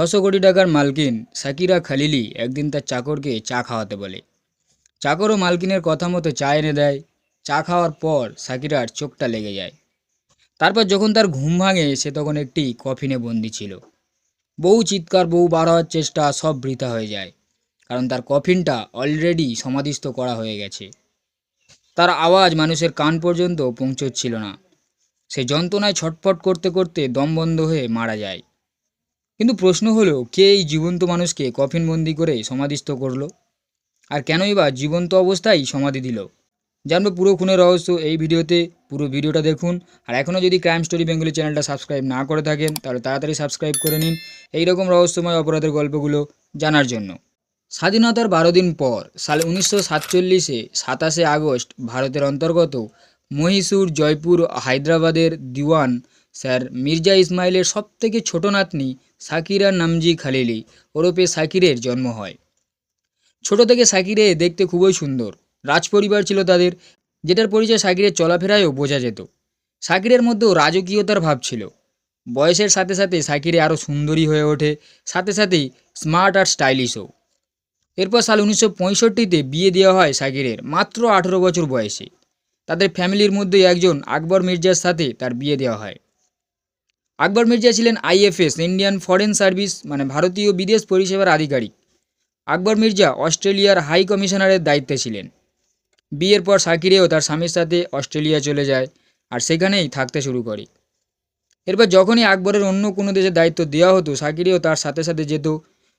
ছশো কোটি টাকার মালকিন সাকিরা খালিলি একদিন তার চাকরকে চা খাওয়াতে বলে। চাকরও মালকিনের কথা মতো চা এনে দেয়। চা খাওয়ার পর সাকিরার চোখটা লেগে যায়। তারপর যখন তার ঘুম ভাঙে, সে তখন একটি কফিনে বন্দি ছিল। বহু চিৎকার বহু বার হওয়ার চেষ্টা, সব বৃথা হয়ে যায়। কারণ তার কফিনটা অলরেডি সমাধিস্থ করা হয়ে গেছে। তার আওয়াজ মানুষের কান পর্যন্ত পৌঁছচ্ছিল না। সে যন্ত্রণায় ছটফট করতে করতে দম বন্ধ হয়ে মারা যায়। কিন্তু প্রশ্ন হলো, কে এই জীবন্ত মানুষকে কফিনবন্দি করে সমাধিস্থ করল? আর কেনই বা জীবন্ত অবস্থায় সমাধি দিল? জানব পুরো খুনের রহস্য এই ভিডিওতে। পুরো ভিডিওটা দেখুন। আর এখনও যদি ক্রাইম স্টোরি বেঙ্গলি চ্যানেলটা সাবস্ক্রাইব না করে থাকেন, তাহলে তাড়াতাড়ি সাবস্ক্রাইব করে নিন এই রকম রহস্যময় অপরাধের গল্পগুলো জানার জন্য। স্বাধীনতার বারো দিন পর, সাল উনিশশো সাতচল্লিশে সাতাশে আগস্ট, ভারতের অন্তর্গত মহীশূর জয়পুর হায়দ্রাবাদের দিওয়ান স্যার মির্জা ইসমাইলের সবথেকে ছোট নাতনি সাকিরা নামজি খালিলি ওরফে সাকিরের জন্ম হয়। ছোট থেকে সাকিরে দেখতে খুবই সুন্দর। রাজপরিবার ছিল তাদের, যেটার পরিচয় সাকিরের চলাফেরায়ও বোঝা যেত। সাকিরের মধ্যেও রাজকীয়তার ভাব ছিল। বয়সের সাথে সাথে সাকিরে আরও সুন্দরী হয়ে ওঠে, সাথে সাথেই স্মার্ট আর স্টাইলিশও এরপর সাল উনিশশো পঁয়ষট্টিতে বিয়ে দেওয়া হয় সাকিরের, মাত্র আঠেরো বছর বয়সে। তাদের ফ্যামিলির মধ্যে একজন আকবর মির্জার সাথে তার বিয়ে দেওয়া হয়। আকবর মির্জা ছিলেন আইএফএস, ইন্ডিয়ান ফরেন সার্ভিস মানে ভারতীয় বিদেশ পরিষেবার আধিকারিক। আকবর মির্জা অস্ট্রেলিয়ার হাই কমিশনারের দায়িত্বে ছিলেন। বিয়ের পর সাকিরেও তার স্বামীর সাথে অস্ট্রেলিয়া চলে যায় আর সেখানেই থাকতে শুরু করে। এরপর যখনই আকবরের অন্য কোনো দেশের দায়িত্ব দেওয়া হতো, সাকিরেও তার সাথে সাথে যেত।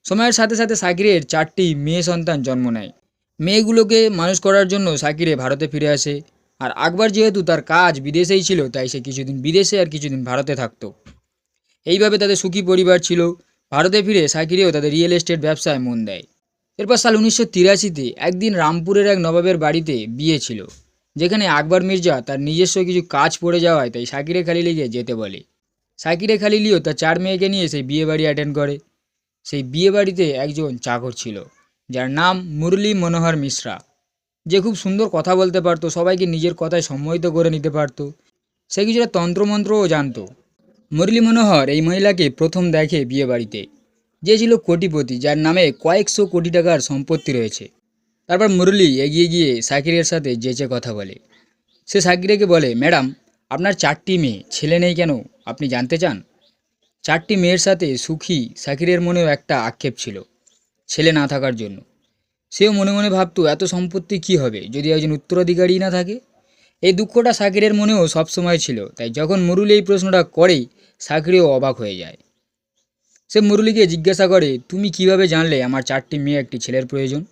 সময়ের সাথে সাথে সাকিরের চারটি মেয়ে সন্তান জন্ম নেয়। মেয়েগুলোকে মানুষ করার জন্য সাকিরে ভারতে ফিরে আসে। আর আকবর যেহেতু তার কাজ বিদেশেই ছিল, তাই সে কিছুদিন বিদেশে আর কিছুদিন ভারতে থাকতো। এইভাবে তাদের সুখী পরিবার ছিল। ভারতে ফিরে সাকিরেও তাদের রিয়েল এস্টেট ব্যবসায় মন দেয়। এরপর সাল উনিশশো তিরাশিতে একদিন রামপুরের এক নবাবের বাড়িতে বিয়ে ছিল, যেখানে আকবর মির্জা তার নিজস্ব কিছু কাজ পড়ে যাওয়ায় তাই সাকিরে খালিলিকে যেতে বলে। সাকিরে খালিলিও তার চার মেয়েকে নিয়ে সেই বিয়ে বাড়ি অ্যাটেন্ড করে। সেই বিয়ে বাড়িতে একজন চাকর ছিল, যার নাম মুরলী মনোহর মিশ্রা। যে খুব সুন্দর কথা বলতে পারতো, সবাইকে নিজের কথায় সম্মোহিত করে নিতে পারতো। সে কিছুটা তন্ত্রমন্ত্রও জানতো। মুরলী মনোহর এই মহিলাকে প্রথম দেখে বিয়ে বাড়িতে যে ছিল কোটিপতি, যার নামে কয়েকশো কোটি টাকার সম্পত্তি রয়েছে। তারপর মুরলী এগিয়ে গিয়ে সাকিরের সাথে যেচে কথা বলে। সে সাকিরেকে বলে, ম্যাডাম, আপনার চারটি মেয়ে, ছেলে নেই কেন? আপনি জানতে চান? চারটি মেয়ের সাথে সুখী সাকিরের মনেও একটা আক্ষেপ ছিল, ছেলে না থাকার জন্য। সেও মনে মনে ভাবত, এত সম্পত্তি কি হবে? যদি একজন উত্তরাধিকারী না থাকে? এই দুঃখটা সাকিরের মনেও সবসময় ছিল। তাই যখন মুরুলি এই প্রশ্নটা করেই সাকিরেও অবাক হয়ে যায়। সে মুরলিকে জিজ্ঞাসা করে, তুমি কীভাবে জানলে আমার চারটি মেয়ে একটি ছেলের প্রয়োজন?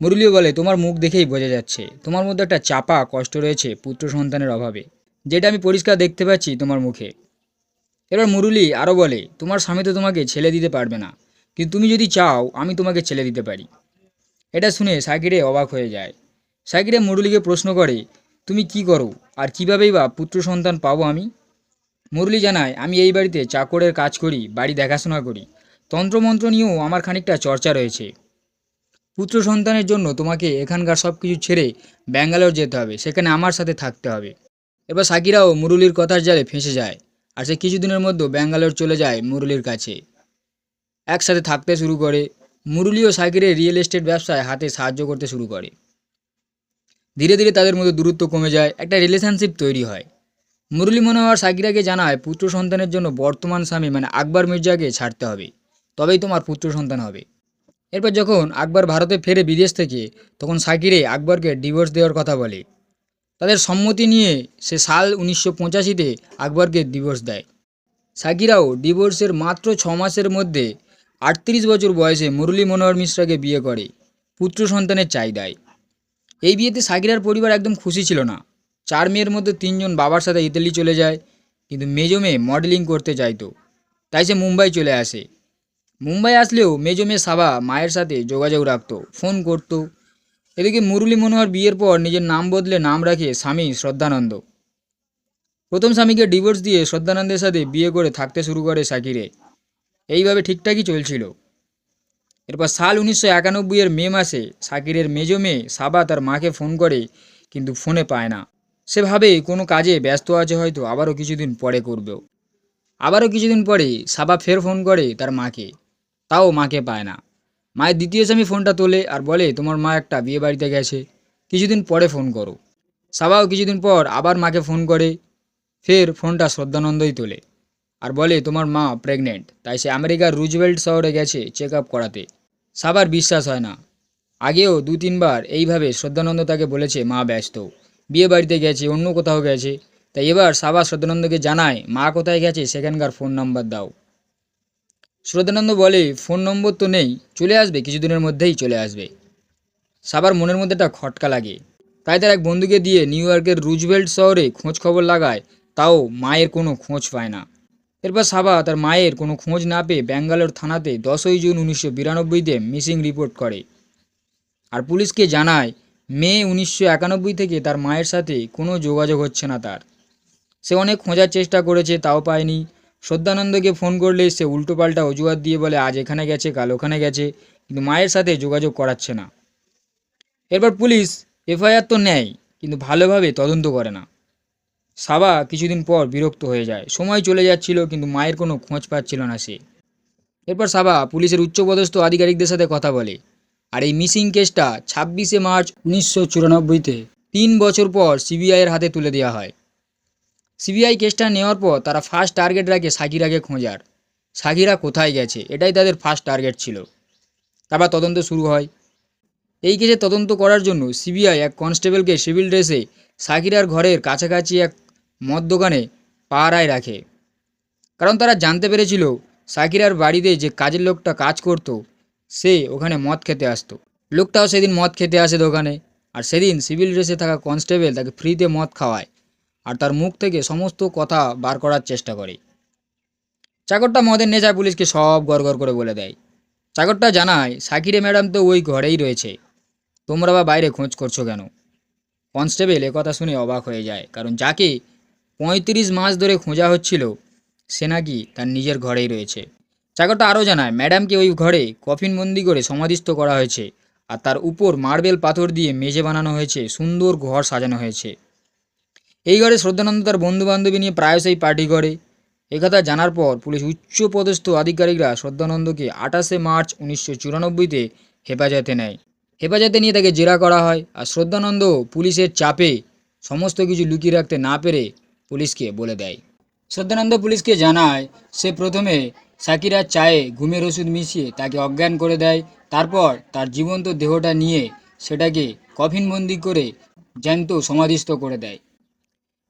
মুরলিও বলে, তোমার মুখ দেখেই বোঝা যাচ্ছে। তোমার মধ্যে একটা চাপা কষ্ট রয়েছে পুত্র সন্তানের অভাবে। যেটা আমি পরিষ্কার দেখতে পাচ্ছি তোমার মুখে। এবার মুরলি আরও বলে, তোমার স্বামী তো তোমাকে ছেলে দিতে পারবে না। কিন্তু তুমি যদি চাও, আমি তোমাকে ছেলে দিতে পারি। এটা শুনে সাকিরে অবাক হয়ে যায়। সাকিরে মুরলিকে প্রশ্ন করে, তুমি কি করো? আর কীভাবেই বা পুত্র সন্তান পাবো আমি? মুরলি জানায়, আমি এই বাড়িতে চাকরের কাজ করি, বাড়ি দেখাশোনা করি। তন্ত্রমন্ত্র নিয়েও আমার খানিকটা চর্চা রয়েছে। পুত্র সন্তানের জন্য তোমাকে এখানকার সব কিছু ছেড়ে ব্যাঙ্গালোর যেতে হবে, সেখানে আমার সাথে থাকতে হবে। এবার সাকিরাও মুরলির কথার জালে ফেঁসে যায়, আর সে কিছুদিনের মধ্যে ব্যাঙ্গালোর চলে যায় মুরলির কাছে। একসাথে থাকতে শুরু করে মুরলি ও সাকিরের রিয়েল এস্টেট ব্যবসায় হাতে সাহায্য করতে শুরু করে। ধীরে ধীরে তাদের মধ্যে দূরত্ব কমে যায়, একটা রিলেশনশিপ তৈরি হয়। মুরলী মনোহর সাকিরাকে জানায়, পুত্র সন্তানের জন্য বর্তমান স্বামী মানে আকবর মির্জাকে ছাড়তে হবে, তবেই তোমার পুত্র সন্তান হবে। এরপর যখন আকবর ভারতে ফেরে বিদেশ থেকে, তখন সাকিরে আকবরকে ডিভোর্স দেওয়ার কথা বলে। তাদের সম্মতি নিয়ে সে সাল উনিশশো পঁচাশিতে আকবরকে ডিভোর্স দেয়। সাকিরাও ডিভোর্সের মাত্র ছ মাসের মধ্যে আটত্রিশ বছর বয়সে মুরলী মনোহর মিশ্রাকে বিয়ে করে, পুত্র সন্তানের চাহিদায়। এই বিয়েতে সাকিরার পরিবার একদম খুশি ছিল না। চার মেয়ের মধ্যে তিনজন বাবার সাথে ইতালি চলে যায়, কিন্তু মেজো মেয়ে মডেলিং করতে চাইতো তাই সে মুম্বাই চলে আসে। মুম্বাই আসলেও মেজো মেয়ে সাবা মায়ের সাথে যোগাযোগ রাখত, ফোন করতো। এদিকে মুরলী মনোহর বিয়ের পর নিজের নাম বদলে নাম রাখে স্বামী শ্রদ্ধানন্দ। প্রথম স্বামীকে ডিভোর্স দিয়ে শ্রদ্ধানন্দের সাথে বিয়ে করে থাকতে শুরু করে সাকিরে এইভাবে ঠিকঠাকই চলছিল। এরপর সাল উনিশশো একানব্বইয়ের মে মাসে সাকিরের মেজো মেয়ে সাবা তার মাকে ফোন করে, কিন্তু ফোনে পায় না। সে ভাবে কোনো কাজে ব্যস্ত আছে হয়তো আবারও কিছুদিন পরে করবেও। আবারও কিছুদিন পরে সাবা ফের ফোন করে তার মাকে। তাও মাকে পায় না। মায়ের দ্বিতীয় স্বামী ফোনটা তোলে আর বলে, তোমার মা একটা বিয়ে বাড়িতে গেছে। কিছুদিন পরে ফোন করো। সাবাও কিছুদিন পর আবার মাকে ফোন করে। ফের ফোনটা শ্রদ্ধানন্দই তোলে। আর বলে, তোমার মা প্রেগনেন্ট তাই সে আমেরিকার রুজভেল্ট শহরে গেছে চেক আপ করাতে। সাবার বিশ্বাস হয় না। আগেও দু তিনবার এইভাবে শ্রদ্ধানন্দ তাকে বলেছে, মা ব্যস্ত। বিয়ে বাড়িতে গেছে, অন্য কোথাও গেছে। তাই এবার সাবা শ্রদ্ধানন্দকে জানায়, মা কোথায় গেছে, সেখানকার ফোন নাম্বার দাও। শ্রদ্ধানন্দ বলে, ফোন নম্বর তো নেই, চলে আসবে, কিছুদিনের মধ্যেই চলে আসবে। সাবার মনের মধ্যে একটা খটকা লাগে। তাই তার এক বন্ধুকে দিয়ে নিউ ইয়র্কের রুজভেল্ট শহরে খোঁজ খবর লাগায়, তাও মায়ের কোনো খোঁজ পায় না। এরপর সাবা তার মায়ের কোনো খোঁজ না পেয়ে ব্যাঙ্গালোর থানাতে দশই জুন উনিশশো বিরানব্বইতে মিসিং রিপোর্ট করে। আর পুলিশকে জানায়, মে উনিশশো একানব্বই থেকে তার মায়ের সাথে কোনো যোগাযোগ হচ্ছে না তার। সে অনেক খোঁজার চেষ্টা করেছে, তাও পায়নি। শ্রদ্ধানন্দকে ফোন করলে সে উল্টোপাল্টা অজুহাত দিয়ে বলে, আজ এখানে গেছে, কাল ওখানে গেছে। কিন্তু মায়ের সাথে যোগাযোগ করাচ্ছে না। এরপর পুলিশ এফআইআর তো নেয়, কিন্তু ভালোভাবে তদন্ত করে না। সাবা কিছুদিন পর বিরক্ত হয়ে যায়। সময় চলে যাচ্ছিল, কিন্তু মায়ের কোনো খোঁজ পাচ্ছিল না সে। এরপর সাবা পুলিশের উচ্চপদস্থ আধিকারিকদের সাথে কথা বলে। আর এই মিসিং কেসটা ছাব্বিশে মার্চ উনিশশো চুরানব্বইতে তিন বছর পর সিবিআইয়ের হাতে তুলে দেওয়া হয়। সিবিআই কেসটা নেওয়ার পর তারা ফার্স্ট টার্গেট রাখে সাকিরাকে খোঁজার। সাকিরা কোথায় গেছে? এটাই তাদের ফার্স্ট টার্গেট ছিল। তারপর তদন্ত শুরু হয়। এই কেসে তদন্ত করার জন্য সিবিআই এক কনস্টেবলকে সিভিল ড্রেসে সাকিরার ঘরের কাছাকাছি এক মদ দোকানে পাহারায় রাখে। কারণ তারা জানতে পেরেছিল সাকিরার বাড়িতে যে কাজের লোকটা কাজ করত, সে ওখানে মদ খেতে আসতো। লোকটাও সেদিন মদ খেতে আসে দোকানে আর সেদিন সিভিল ড্রেসে থাকা কনস্টেবল তাকে ফ্রিতে মদ খাওয়ায় আর তার মুখ থেকে সমস্ত কথা বার করার চেষ্টা করে। চাকরটা মদের নেশায় পুলিশকে সব গড়গড় করে বলে দেয়। চাকরটা জানায়, সাকিরে ম্যাডাম তো ওই ঘরেই রয়েছে। তোমরা বা বাইরে খোঁজ করছ কেন? কনস্টেবল কথা শুনে অবাক হয়ে যায়, কারণ যাকে পঁয়ত্রিশ মাস ধরে খোঁজা হচ্ছিল, সে নাকি তার নিজের ঘরেই রয়েছে। চাকরটা আরও জানায়, ম্যাডামকে ওই ঘরে কফিনবন্দি করে সমাধিস্থ করা হয়েছে আর তার উপর মার্বেল পাথর দিয়ে মেঝে বানানো হয়েছে, সুন্দর ঘর সাজানো হয়েছে। এই ঘরে শ্রদ্ধানন্দ তার বন্ধু বান্ধবী নিয়ে প্রায়শই পার্টি করে। একথা জানার পর পুলিশ উচ্চপদস্থ আধিকারিকরা শ্রদ্ধানন্দকে আঠাশে মার্চ উনিশশো চুরানব্বইতে হেফাজতে নেয়। হেফাজতে নিয়ে তাকে জেরা করা হয় আর শ্রদ্ধানন্দ পুলিশের চাপে সমস্ত কিছু লুকিয়ে রাখতে না পেরে পুলিশকে বলে দেয়। শ্রদ্ধানন্দ পুলিশকে জানায়, সে প্রথমে সাকিরার চায়ে ঘুমের ওষুধ মিশিয়ে তাকে অজ্ঞান করে দেয়, তারপর তার জীবন্ত দেহটা নিয়ে সেটাকে কফিনবন্দি করে জ্যান্ত সমাধিস্থ করে দেয়।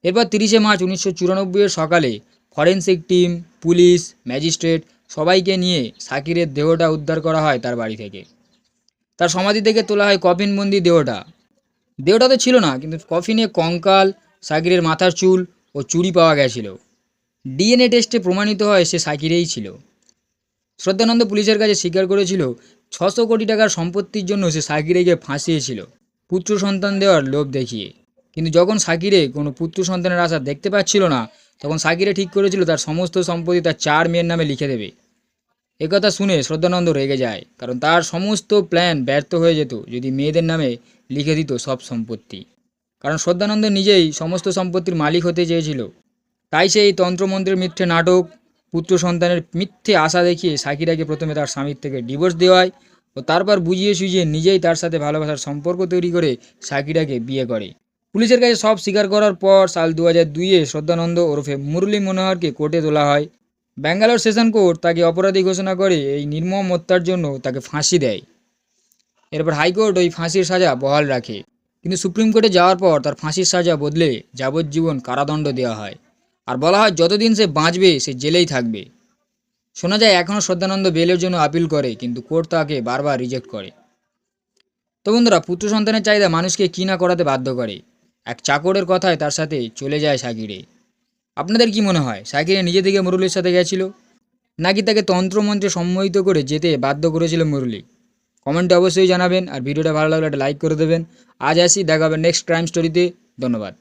এরপর তিরিশে মার্চ উনিশশো চুরানব্বইয়ের সকালে ফরেন্সিক টিম, পুলিশ, ম্যাজিস্ট্রেট সবাইকে নিয়ে সাকিরের দেহটা উদ্ধার করা হয় তার বাড়ি থেকে। তার সমাধি থেকে তোলা হয় কফিনবন্দি দেহটা। দেহটা তো ছিল না, কিন্তু কফিনে কঙ্কাল, সাকিরের মাথার চুল ও চুরি পাওয়া গেছিল। ডিএনএ টেস্টে প্রমাণিত হয় সে সাকিরেই ছিল। শ্রদ্ধানন্দ পুলিশের কাছে স্বীকার করেছিল, ছশো কোটি টাকার সম্পত্তির জন্য সে সাকিরেকে ফাঁসিয়েছিল। পুত্র সন্তান দেওয়ার লোভ দেখিয়ে। কিন্তু যখন সাকিরে কোনো পুত্র সন্তানের আশা দেখতে পাচ্ছিল না, তখন সাকিরে ঠিক করেছিল তার সমস্ত সম্পত্তি তার চার মেয়ের নামে লিখে দেবে। একথা শুনে শ্রদ্ধানন্দ রেগে যায়, কারণ তার সমস্ত প্ল্যান ব্যর্থ হয়ে যেত যদি মেয়েদের নামে লিখে দিত সব সম্পত্তি। কারণ শ্রদ্ধানন্দ নিজেই সমস্ত সম্পত্তির মালিক হতে চেয়েছিল। তাই সেই তন্ত্রমন্ত্রের মিথ্যে নাটক, পুত্র সন্তানের মিথ্যে আশা দেখিয়ে সাকিরাকে প্রথমে তার স্বামীর থেকে ডিভোর্স দেওয়ায় ও তারপর বুঝিয়ে সুঝিয়ে নিজেই তার সাথে ভালোবাসার সম্পর্ক তৈরি করে সাকিরাকে বিয়ে করে। পুলিশের কাছে সব স্বীকার করার পর সাল দু হাজার দুইয়ে শ্রদ্ধানন্দ ওরফে মুরলী মনোহরকে কোর্টে তোলা হয়। ব্যাঙ্গালোর সেশন কোর্ট তাকে অপরাধী ঘোষণা করে এই নির্মম হত্যার জন্য তাকে ফাঁসি দেয়। এরপর হাইকোর্ট ওই ফাঁসির সাজা বহাল রাখে। কিন্তু সুপ্রিম কোর্টে যাওয়ার পর তার ফাঁসির সাজা বদলে যাবজ্জীবন কারাদণ্ড দেওয়া হয়। আর বলা হয় যতদিন সে বাঁচবে, সে জেলেই থাকবে। শোনা যায় এখনও শ্রদ্ধানন্দ বেলের জন্য আপিল করে, কিন্তু কোর্ট তাকে বারবার রিজেক্ট করে। তো বন্ধুরা, পুত্র সন্তানের চাহিদা মানুষকে কী না করাতে বাধ্য করে? এক চাকরের কথায় তার সাথে চলে যায় সাকিরে। আপনাদের কি মনে হয়, সাকিরে নিজে থেকে মুরলির সাথে গেছিল? নাকি তাকে তন্ত্রমন্ত্রে সম্মোহিত করে যেতে বাধ্য করেছিল মুরলি? কমেন্টে অবশ্যই জানাবেন আর ভিডিওটা ভালো লাগলে একটা লাইক করে দেবেন। আজ আসি, দেখা হবে নেক্সট ক্রাইম স্টোরিতে ধন্যবাদ।